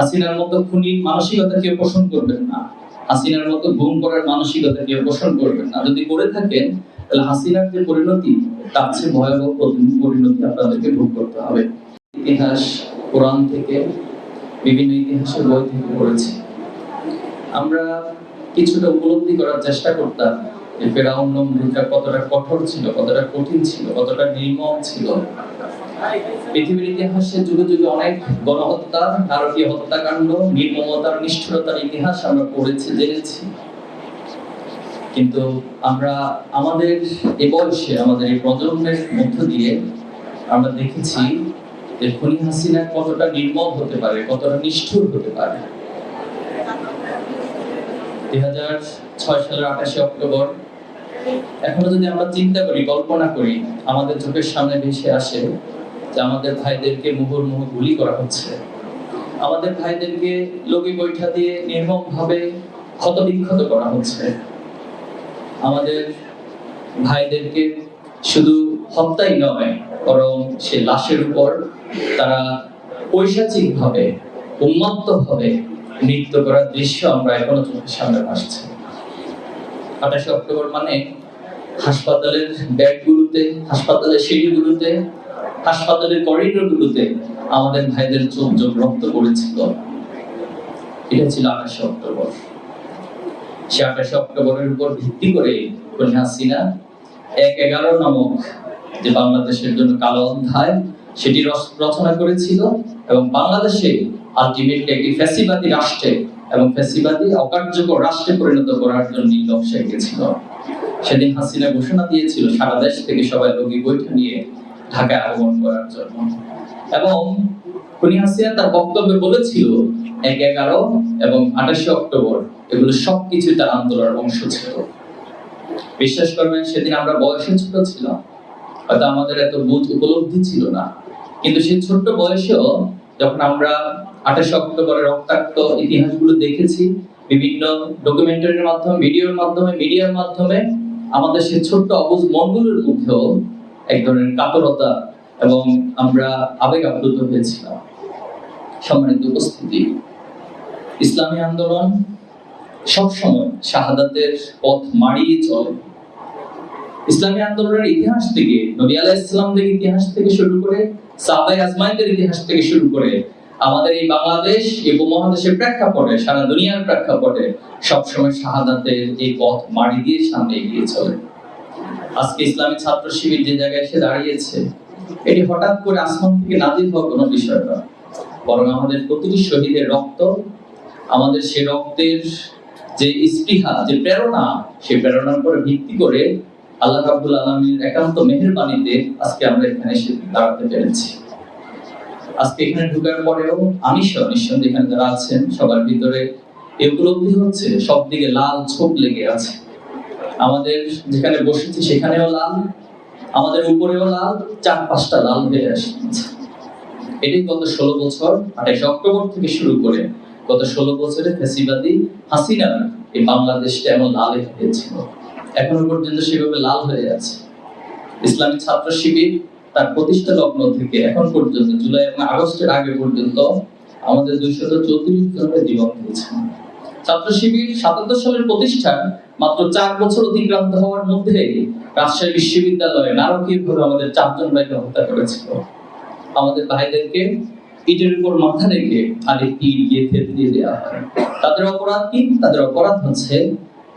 হাসিনার মতো খুনির মানসিকতা কেউ পোষণ করবেন না। হাসিনার মতো গুম করার মানসিকতা কেউ পোষণ করবেন না। যদি করে থাকেন, তাহলে হাসিনার যে পরিণতি, তার চেয়ে ভয়াবহ পরি- পরিণতি আপনাদেরকে ভোগ করতে হবে। ইতিহাস কোরআন থেকে, বিভিন্ন ইতিহাসের বই থেকে পড়েছি। আমরা কিছুটা উপলব্ধি করার চেষ্টা করতাম। ফেরাউন নমরুদরা কতটা কঠোর ছিল, কতটা কঠিন ছিল, কতটা নির্মম ছিল? পৃথিবীর ইতিহাসে যুগে যুগে অনেক গণহত্যা নারকীয় হত্যাকাণ্ড, নির্মমতার নিষ্ঠুরতার ইতিহাস আমরা পড়েছি, জেনেছি। কিন্তু আমরা আমাদের এ বয়সে, আমাদের এই প্রজন্মের মধ্য দিয়ে আমরা দেখেছি যে খনি হাসিনা কতটা নির্মম হতে পারে, কতটা নিষ্ঠুর হতে পারে। দুই হাজার ছয় সালের আঠাশে অক্টোবর এখনও যদি আমরা চিন্তা করি, কল্পনা করি, আমাদের চোখের সামনে ভেসে আসে যে আমাদের ভাইদেরকে মুহুর মুহুর্মুহু গুলি করা হচ্ছে। আমাদের ভাইদেরকে লগি বৈঠা দিয়ে নির্মম ভাবে ক্ষতবিক্ষত করা হচ্ছে। আমাদের ভাইদেরকে শুধু হত্যাই নয়, বরং সে লাশের উপর তারা পৈশাচিক ভাবে উন্মত্ত ভাবে নৃত্য করার দৃশ্য আমরা এখনও চোখের সামনে আসছে আঠাশে অক্টোবর মানে হাসপাতালের ব্যাগগুলোতে হাসপাতালের সিঁড়িগুলোতে, হাসপাতালের করিডোরগুলোতে আমাদের ভাইদের চোখ চোখ রক্ত পড়েছিল। এটা ছিল আঠাশে অক্টোবর। সে আঠাশে অক্টোবরের উপর ভিত্তি করে কন্যা হাসিনা এক এগারো নামক যে বাংলাদেশের জন্য কালো অধ্যায়, সেটি রচ- রচনা করেছিল এবং বাংলাদেশে আলটিমেটলি একটি ফ্যাসিবাদী রাষ্ট্রে এবং ফ্যাসিবাদী, অকার্যকর রাষ্ট্রে পরিণত করার জন্য লক্ষ্যে সেদিন হাসিনা ঘোষণা দিয়েছিল, সারা দেশ থেকে সবাই রোগী নিয়ে ঢাকায় আগমন করার জন্য। এবং খুনি হাসিনা তার বক্তব্যে বলেছিল, এক এগারো এবং আঠাশে অক্টোবর এগুলো সবকিছু তার আন্দোলনের অংশ ছিল। বিশ্বাস করবেন, সেদিন আমরা বয়সে ছোট ছিলাম। হয়তো আমাদের এত বুঝ উপলব্ধি ছিল না। কিন্তু সেই ছোট্ট বয়সেও যখন আমরা আঠাশে অক্টোবরের রক্তাক্ত ইতিহাসগুলো দেখেছি, বিভিন্ন ডকুমেন্টারির মাধ্যমে, ভিডিওর মাধ্যমে, মিডিয়ার মাধ্যমে। আমাদের ছোট্ট অবুজ মধ্যেও এক ধরনের কাতরতা এবং আমরা আবেগ আপ্লুত হয়েছিলাম। সম্মানিত উপস্থিতি, ইসলামী আন্দোলন সবসময় শাহাদাতের পথ মাড়িয়ে চলে। ইসলামী আন্দোলনের ইতিহাস থেকে, নবী আলাইহিসসালামদের ইতিহাস থেকে শুরু করে সাহাবাই আজমাইনদের ইতিহাস থেকে শুরু করে আমাদের এই বাংলাদেশ এই উপমহাদেশের প্রেক্ষাপটে, সারা দুনিয়ার প্রেক্ষাপটে সবসময় শাহাদাতের এই পথ মাড়ি দিয়ে সামনে এগিয়ে চলে। আজকে ইসলামী ছাত্র শিবির যে জায়গায় এসে দাঁড়িয়েছে, এটি হঠাৎ করে আসমান থেকে নাজিল হওয়া কোনো বিষয় নয়। বরং আমাদের প্রতিটি শহীদের রক্ত, আমাদের সে রক্তের যে স্পৃহা, যে প্রেরণা, সেই প্রেরণার উপর ভিত্তি করে আল্লাহ রাব্বুল আলামিনের একান্ত মেহেরবানিতে আজকে আমরা এখানে এসে দাঁড়াতে পেরেছি। আজকে এখানে ঢোকার পরেও আমি সহ নিঃসন্দেহে এখানে যারা আছেন, সবার ভিতরে এই উপলব্ধি হচ্ছে সব দিকে লাল ছোপ লেগে আছে। আমাদের যেখানে বসেছি সেখানেও লাল, আমাদের উপরেও লাল চার পাঁচটা লাল হয়ে আসছে। এটাই গত ষোলো বছর আঠাশ অক্টোবর থেকে শুরু করে গত ষোলো বছরে ফেসিবাদী হাসিনা এই বাংলাদেশটা এমন লাল হয়েছিল এখনও পর্যন্ত সেভাবে লাল হয়ে আছে। ইসলামী ছাত্র শিবির তার প্রতিষ্ঠা লগ্ন থেকে এখন পর্যন্ত, জুলাই এবং আগস্টের আগে পর্যন্ত আমাদের দুইশত চৌত্রিশ জনের জীবন দিয়েছেন ছাত্র শিবির সাতাত্তর সালের প্রতিষ্ঠান মাত্র চার বছর অতিক্রান্ত হওয়ার মধ্যে রাজশাহী বিশ্ববিদ্যালয়ে নারকীয়ভাবে আমাদের চারজন ভাইকে হত্যা করেছিল। আমাদের ভাইদেরকে ইটের উপর মাথা রেখে আরেকটি ফেলে দিয়ে দেওয়া হয়। তাদের অপরাধ কি? তাদের অপরাধ হচ্ছে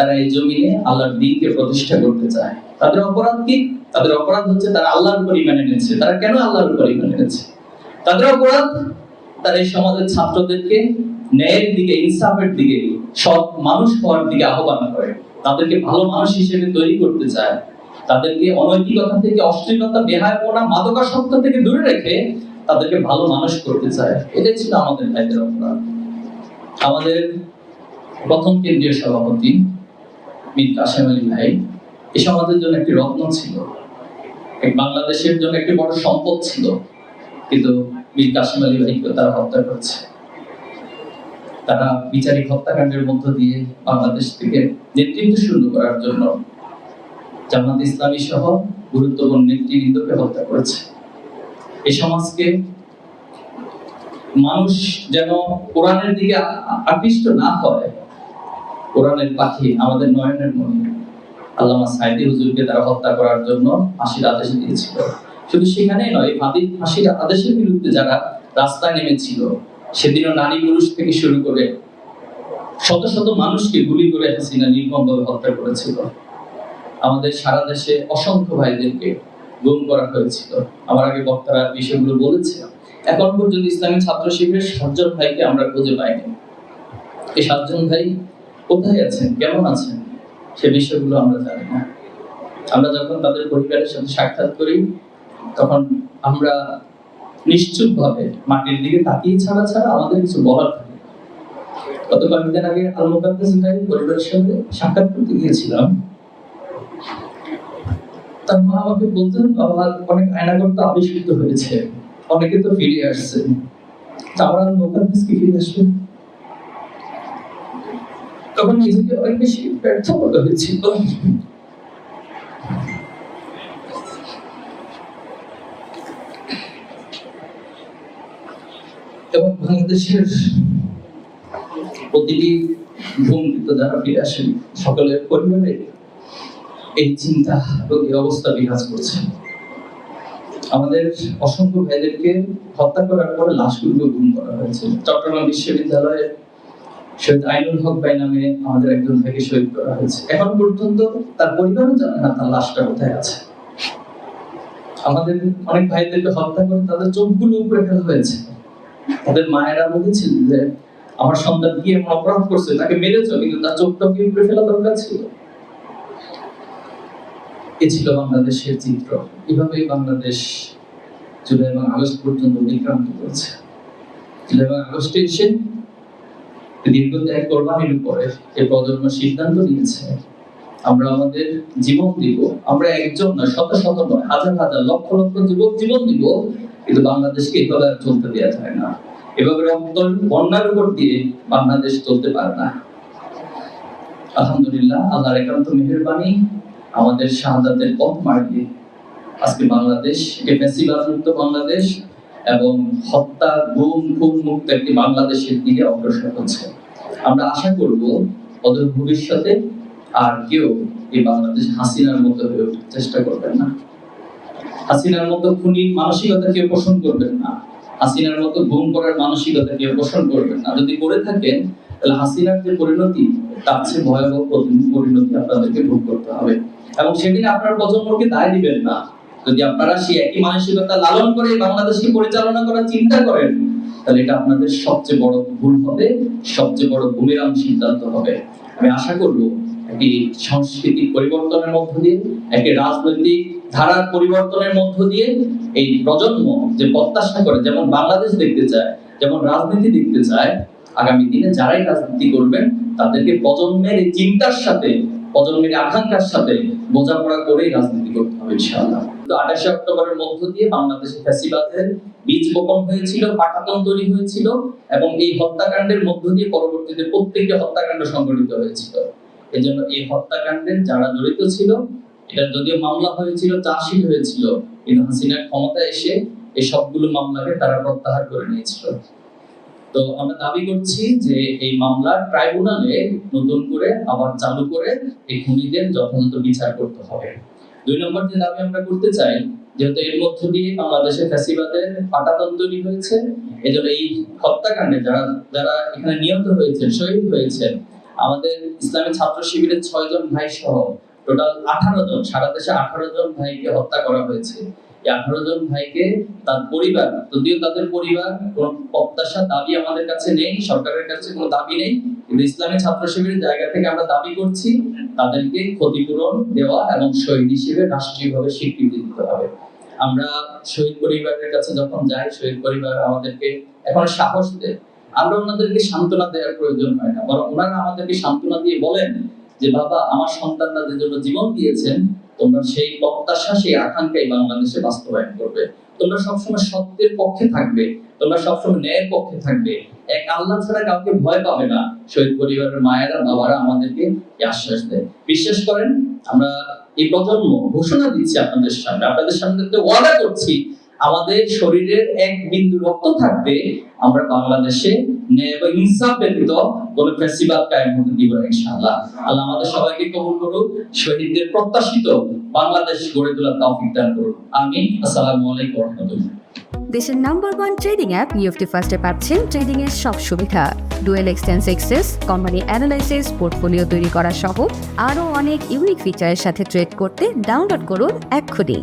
তারা এই জমিনে আল্লাহর দিনকে প্রতিষ্ঠা করতে চায়। তাদের অপরাধ কি? তাদের অপরাধ হচ্ছে তারা আল্লাহর উপর ইমান এনেছে। তারা কেন আল্লাহর উপর ইমান এনেছে? তাদের অপরাধ, তারা এই সমাজের ছাত্রদেরকে ন্যায়ের দিকে, ইনসাফের দিকে, সৎ মানুষ হওয়ার দিকে আহ্বান করে। তাদেরকে ভালো মানুষ হিসেবে তৈরি করতে চায়। তাদেরকে অনৈতিকতা থেকে, অশ্লীলতা, বেহায়পনা, মাদকাসক্ত থেকে দূরে রেখে তাদেরকে ভালো মানুষ করতে চায়। এটাই ছিল আমাদের ভাইদের অপরাধ। আমাদের প্রথম কেন্দ্রীয় সভাপতি মীর কাশেম আলী ভাই এই সমাজের জন্য একটি রত্ন ছিল। বাংলাদেশের জন্য একটি বড় সম্পদ ছিল। কিন্তু মীর কাশেম আলী ভাইকে তারা হত্যা করছে। তারা বিচারিক হত্যাকাণ্ডের মধ্য দিয়ে বাংলাদেশ থেকে নেতৃত্ব শুরু করার জন্য জামাত ইসলামী সহ গুরুত্বপূর্ণ নেতৃবৃন্দকে হত্যা করেছে। এই সমাজকে মানুষ যেন কোরআনের দিকে আকৃষ্ট না হয় কোরআনের পাখি, আমাদের নয়নের মনে আল্লামা সাইদি হুজুরকে তারা হত্যা করার জন্য ফাঁসির আদেশ দিয়েছিল। শুধু সেখানেই নয় ফাঁসির ফাঁসির আদেশের বিরুদ্ধে যারা রাস্তায় নেমেছিল, সেদিনও নারী পুরুষ থেকে শুরু করে শত শত মানুষকে গুলি করে হাসিনা নির্মমভাবে হত্যা করেছিল। আমাদের সারা দেশে অসংখ্য ভাইদেরকে গুম করা হয়েছিল। আমার আগে বক্তারা বিষয়গুলো বলেছে এখন পর্যন্ত ইসলামী ছাত্র শিবিরের সাতজন ভাইকে আমরা খুঁজে পাইনি। এই সাতজন ভাই কোথায় আছেন? কেমন আছেন? সে বিষয়গুলো আমরা জানি না। আমরা যখন তাদের পরিবারের সাথে সাক্ষাৎ করি, তখন আমরা নিশ্চুপ ভাবে মাটির দিকে তাকিয়ে ছাড়া ছাড়া আমাদের কিছু বলার থাকে গত কয়েকদিন আগে পরিবারের সাথে সাক্ষাৎ করতে গিয়েছিলাম। তার মা আমাকে বলতেন, বাবা, অনেক আয়নাগর আবিষ্কৃত হয়েছে। অনেকে তো ফিরে আসছে তা আমরা কি ফিরে আসবে তখন নিজেকে অনেক বেশি ব্যর্থ মনে হয়েছিল। এবং বাংলাদেশের প্রতিটি যারা ফিরে আসেন, সকলের পরিবারে এই চিন্তা এবং এই অবস্থা বিরাজ করছে। আমাদের অসংখ্য ভাইদেরকে হত্যা করার পরে লাশগুলো গুম করা হয়েছে। চট্টগ্রাম বিশ্ববিদ্যালয়ে শহীদ আইনুল হক ভাই নামে আমাদের একজন ভাইকে শহীদ করা হয়েছে। এখন পর্যন্ত তার পরিবারও জানে না তার লাশটা কোথায় আছে। আমাদের অনেক ভাইদেরকে হত্যা করে তাদের চোখগুলো উপরে ফেলা হয়েছে। তাদের মায়েরা বলেছিল যে, আমার সন্তান কি এমন অপরাধ করছে? তাকে মেরেছো, কিন্তু তার চোখটা কি উপরে ফেলা দরকার ছিল? এ ছিল বাংলাদেশের চিত্র। এভাবেই বাংলাদেশ জুলাই এবং আগস্ট পর্যন্ত অতিক্রান্ত করেছে। জুলাই এবং আগস্টে এসে দীর্ঘ ত্যাগ কোরবানির উপরে প্রজন্ম সিদ্ধান্ত নিয়েছে, আমরা আমাদের জীবন দিব, আমরা একজন না শত শত নয়, হাজার হাজার লক্ষ লক্ষ যুবক জীবন দিব, কিন্তু বাংলাদেশকে এভাবে আর চলতে দেওয়া যায় না। এভাবে রক্ত বন্যার উপর দিয়ে বাংলাদেশ চলতে পারে না। আলহামদুলিল্লাহ, আল্লাহর একান্ত মেহেরবানি, আমাদের শাহাদাতের পথ মার্গে আজকে বাংলাদেশ একটি ফেসিবাদ মুক্ত বাংলাদেশ এবং হত্যা, গুম, খুন মুক্ত একটি বাংলাদেশের দিকে অগ্রসর হচ্ছে। আমরা আশা করব অদূর ভবিষ্যতে আর কেউ এই বাংলাদেশ হাসিনার মতো হয়ে চেষ্টা করবেন না। হাসিনার মতো খুনি মানসিকতা কেউ পোষণ করবেন না। হাসিনার মতো গুম করার মানসিকতা কেউ পোষণ করবেন না। যদি করে থাকেন, তাহলে হাসিনার যে পরিণতি, তার চেয়ে ভয়াবহ পরিণতি আপনাদেরকে ভোগ করতে হবে। এবং সেদিন আপনার প্রজন্মকে দায় দিবেন না। যদি আপনারা সেই একই মানসিকতা লালন করে বাংলাদেশকে পরিচালনা করার চিন্তা করেন, তাহলে এটা আপনাদের সবচেয়ে বড় ভুল হবে, সবচেয়ে বড় বুমেরাং সিদ্ধান্ত হবে। আমি আশা করব একটি সাংস্কৃতিক পরিবর্তনের মধ্য দিয়ে, একটি রাজনৈতিক ধারার পরিবর্তনের মধ্য দিয়ে এই প্রজন্ম যে প্রত্যাশা করে, যেমন বাংলাদেশ দেখতে চায়, যেমন রাজনীতি দেখতে চায়, আগামী দিনে যারাই রাজনীতি করবেন, তাদেরকে প্রজন্মের চিন্তার সাথে, প্রজন্মের আকাঙ্ক্ষার সাথে বোঝাপড়া করেই রাজনীতি করতে হবে, ইনশাআল্লাহ। তো আঠাশে অক্টোবরের মধ্য দিয়ে বাংলাদেশে ফ্যাসিবাদের বীজ বপন হয়েছিল পাটাতন তৈরি হয়েছিল এবং এই হত্যাকাণ্ডের মধ্য দিয়ে পরবর্তীতে প্রত্যেকটি হত্যাকাণ্ড সংঘটিত হয়েছিল। এজন্য এই হত্যাকাণ্ডের যারা জড়িত ছিল, এটা যদিও মামলা হয়েছিল, চার্জশিট হয়েছিল, কিন্তু হাসিনার ক্ষমতা এসে এই সবগুলো মামলাকে তারা প্রত্যাহার করে নিয়েছিল। তো আমরা দাবি করছি যে এই মামলা ট্রাইব্যুনালে নতুন করে আবার চালু করে এই খুনিদের যথাযথ বিচার করতে হবে। দুই নম্বর যে দাবি আমরা করতে চাই, যেহেতু এর মধ্য দিয়ে বাংলাদেশে ফ্যাসিবাদের পাটাতন তৈরি হয়েছে, এজন্য এই হত্যাকাণ্ডে যারা যারা এখানে নিহত হয়েছে শহীদ হয়েছেন, আমাদের ইসলামী ছাত্র শিবিরের ছয়জন ভাই সহ টোটাল আঠারো জন, সারা দেশে আঠারো জন ভাইকে হত্যা করা হয়েছে। আঠারো জন ভাইকে তার পরিবার, যদিও তাদের পরিবার কোন প্রত্যাশা, দাবি আমাদের কাছে নেই, সরকারের কাছে কোনো দাবি নেই, কিন্তু ইসলামী ছাত্র শিবিরের জায়গা থেকে আমরা দাবি করছি, তাদেরকে ক্ষতিপূরণ দেওয়া এবং শহীদ হিসেবে রাষ্ট্রীয়ভাবে স্বীকৃতি দিতে হবে। আমরা শহীদ পরিবারের কাছে যখন যাই, শহীদ পরিবার আমাদেরকে এখন সাহস দেয়। আমরা ওনাদেরকে সান্ত্বনা দেওয়ার প্রয়োজন হয় না, বরং ওনারা আমাদেরকে সান্ত্বনা দিয়ে বলেন যে, বাবা, আমার সন্তানরা যে জন্য জীবন দিয়েছেন তোমরা সেই প্রত্যাশা, সেই আকাঙ্ক্ষাই বাংলাদেশে বাস্তবায়ন করবে। তোমরা সবসময় সত্যের পক্ষে থাকবে, তোমরা সবসময় ন্যায়ের পক্ষে থাকবে। এক আল্লাহ ছাড়া কাউকে ভয় পাবে না। শহীদ পরিবারের মায়েরা, বাবারা আমাদেরকে আশ্বাস দেয়। বিশ্বাস করেন, আমরা এই প্রজন্ম ঘোষণা দিচ্ছি আপনাদের সামনে। আপনাদের সামনে ওয়াদা করছি আমাদের শরীরের এক বিন্দু রক্ত থাকবে, আমরা বাংলাদেশে ন্যায় এবং কায়েম হতে দিব না ইনশাআল্লাহ। আল্লাহ আমাদের সবাইকে কবুল করুক, শহীদদের প্রত্যাশিত বাংলাদেশ গড়ে তোলার তৌফিক দান করুন আমিন। আসসালামু আলাইকুম রাহমাতুল্লাহ। দেশের নাম্বার ওয়ান ট্রেডিং অ্যাপ নিউফটি ফার্স্টে পাচ্ছেন ট্রেডিং এর সব সুবিধা। ডুয়েল এক্সটেন্স এক্সেস, কোম্পানি অ্যানালাইসিস, পোর্টফোলিও তৈরি করা সহ আরও অনেক ইউনিক ফিচারের সাথে ট্রেড করতে ডাউনলোড করুন এক্ষুনি।